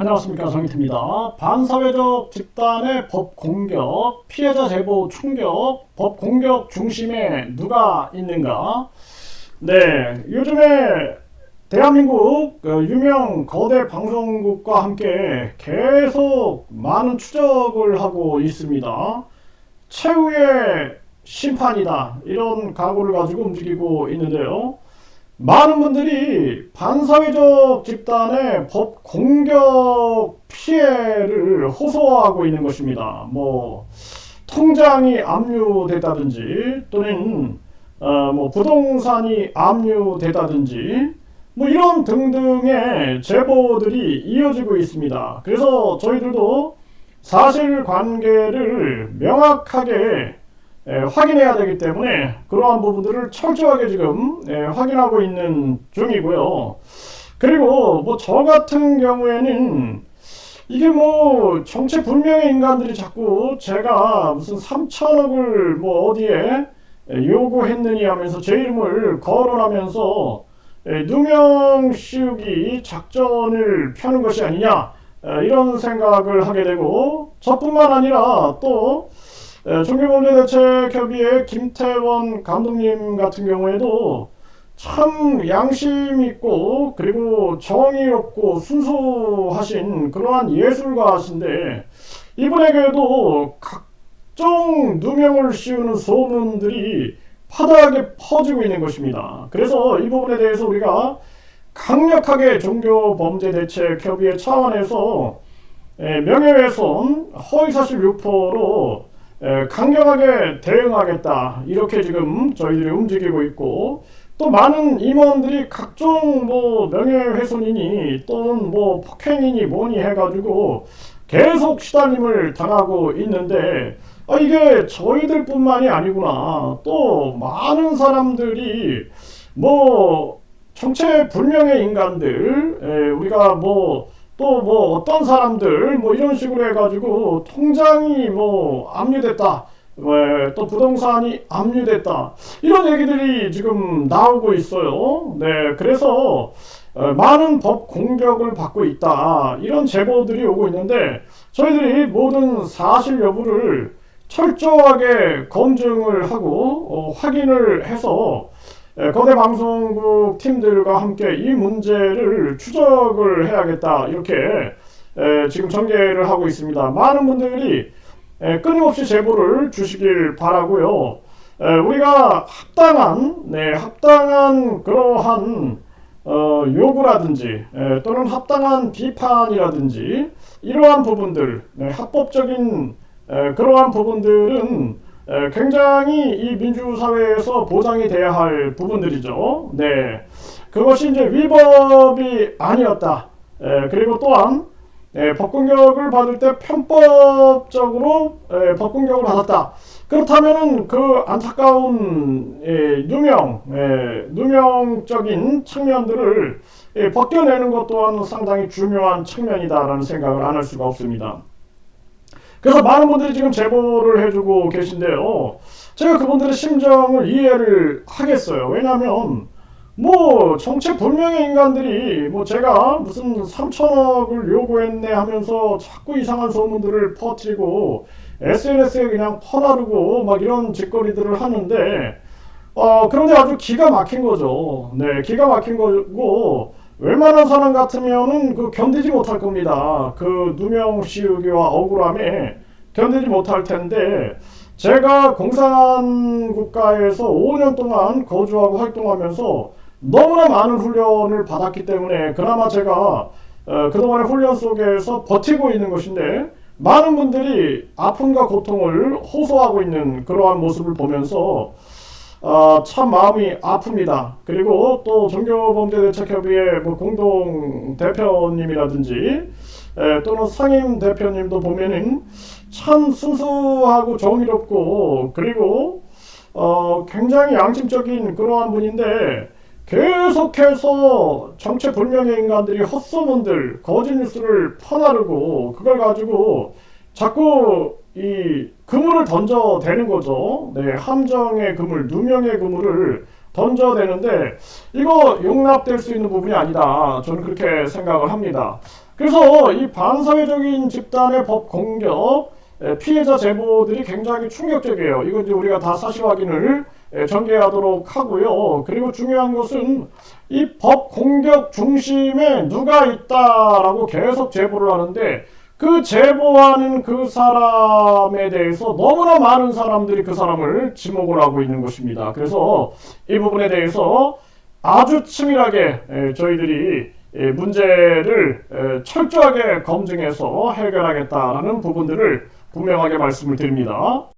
안녕하십니까 정희태입니다. 반사회적 집단의 법 공격, 피해자 제보 충격, 법 공격 중심에 누가 있는가? 네, 요즘에 대한민국 그 유명 거대 방송국과 함께 계속 많은 추적을 하고 있습니다. 최후의 심판이다 이런 각오를 가지고 움직이고 있는데요. 많은 분들이 반사회적 집단의 법 공격 피해를 호소하고 있는 것입니다. 뭐 통장이 압류됐다든지 또는 어, 뭐 부동산이 압류됐다든지 뭐 이런 등등의 제보들이 이어지고 있습니다. 그래서 저희들도 사실관계를 명확하게 에, 확인해야 되기 때문에 그러한 부분들을 철저하게 지금 에, 확인하고 있는 중이고요. 그리고 뭐 저 같은 경우에는 이게 뭐 정체 불명의 인간들이 자꾸 제가 무슨 3천억을 뭐 어디에 요구했느니 하면서 제 이름을 거론하면서 누명 씌우기 작전을 펴는 것이 아니냐 이런 생각을 하게 되고 저뿐만 아니라 또 종교범죄대책협의회 김태원 감독님 같은 경우에도 참 양심 있고 그리고 정의롭고 순수하신 그러한 예술가신데 이분에게도 각종 누명을 씌우는 소문들이 파다하게 퍼지고 있는 것입니다. 그래서 이 부분에 대해서 우리가 강력하게 종교범죄대책협의회 차원에서 명예훼손, 허위사실 유포로 강경하게 대응하겠다. 이렇게 지금 저희들이 움직이고 있고 또 많은 임원들이 각종 뭐 명예훼손이니 또는 뭐 폭행이니 뭐니 해가지고 계속 시달림을 당하고 있는데 아 이게 저희들뿐만이 아니구나. 또 많은 사람들이 뭐 정체 불명의 인간들 에, 우리가 뭐 또 뭐 어떤 사람들 뭐 이런 식으로 해가지고 통장이 뭐 압류됐다. 왜, 또 부동산이 압류됐다. 이런 얘기들이 지금 나오고 있어요. 네, 그래서 어, 많은 법 공격을 받고 있다. 이런 제보들이 오고 있는데 저희들이 모든 사실 여부를 철저하게 검증을 하고 어, 확인을 해서 예, 거대 방송국 팀들과 함께 이 문제를 추적을 해야겠다 이렇게 예, 지금 전개를 하고 있습니다. 많은 분들이 예, 끊임없이 제보를 주시길 바라고요. 우리가 합당한 네, 합당한 그러한 어, 요구라든지 또는 합당한 비판이라든지 이러한 부분들 네, 합법적인 그러한 부분들은 굉장히 이 민주사회에서 보장이 돼야 할 부분들이죠. 네. 그것이 이제 위법이 아니었다. 그리고 또한 법 공격을 받을 때 편법적으로 법 공격을 받았다. 그렇다면은 그 안타까운 누명, 누명적인 측면들을 벗겨내는 것 또한 상당히 중요한 측면이다라는 생각을 안 할 수가 없습니다. 그래서 많은 분들이 지금 제보를 해주고 계신데요. 제가 그분들의 심정을 이해를 하겠어요. 왜냐하면 뭐 정체 불명의 인간들이 뭐 제가 무슨 3천억을 요구했네 하면서 자꾸 이상한 소문들을 퍼뜨리고 SNS에 그냥 퍼나르고 막 이런 짓거리들을 하는데 어 그런데 아주 기가 막힌 거죠. 네, 기가 막힌 거고 웬만한 사람 같으면은 그 견디지 못할 겁니다. 그 누명 씌우기와 억울함에 견디지 못할 텐데 제가 공산 국가에서 5년 동안 거주하고 활동하면서 너무나 많은 훈련을 받았기 때문에 그나마 제가 어, 그동안의 훈련 속에서 버티고 있는 것인데 많은 분들이 아픔과 고통을 호소하고 있는 그러한 모습을 보면서 어, 참 마음이 아픕니다. 그리고 또 종교범죄대책협의회 뭐 공동 대표님이라든지 에, 또는 상임 대표님도 보면은 참 순수하고 정의롭고 그리고 어, 굉장히 양심적인 그러한 분인데 계속해서 정체 불명의 인간들이 헛소문들 거짓 뉴스를 퍼나르고 그걸 가지고 자꾸 이 그물을 던져 대는 거죠. 네, 함정의 그물, 누명의 그물을 던져 대는데 이거 용납될 수 있는 부분이 아니다. 저는 그렇게 생각을 합니다. 그래서 이 반사회적인 집단의 법 공격 에, 피해자 제보들이 굉장히 충격적이에요. 이건 이제 우리가 다 사실 확인을 에, 전개하도록 하고요. 그리고 중요한 것은 이 법 공격 중심에 누가 있다라고 계속 제보를 하는데 그 제보하는 그 사람에 대해서 너무나 많은 사람들이 그 사람을 지목을 하고 있는 것입니다. 그래서 이 부분에 대해서 아주 치밀하게 에, 저희들이 에, 문제를 에, 철저하게 검증해서 해결하겠다라는 부분들을 분명하게 말씀을 드립니다.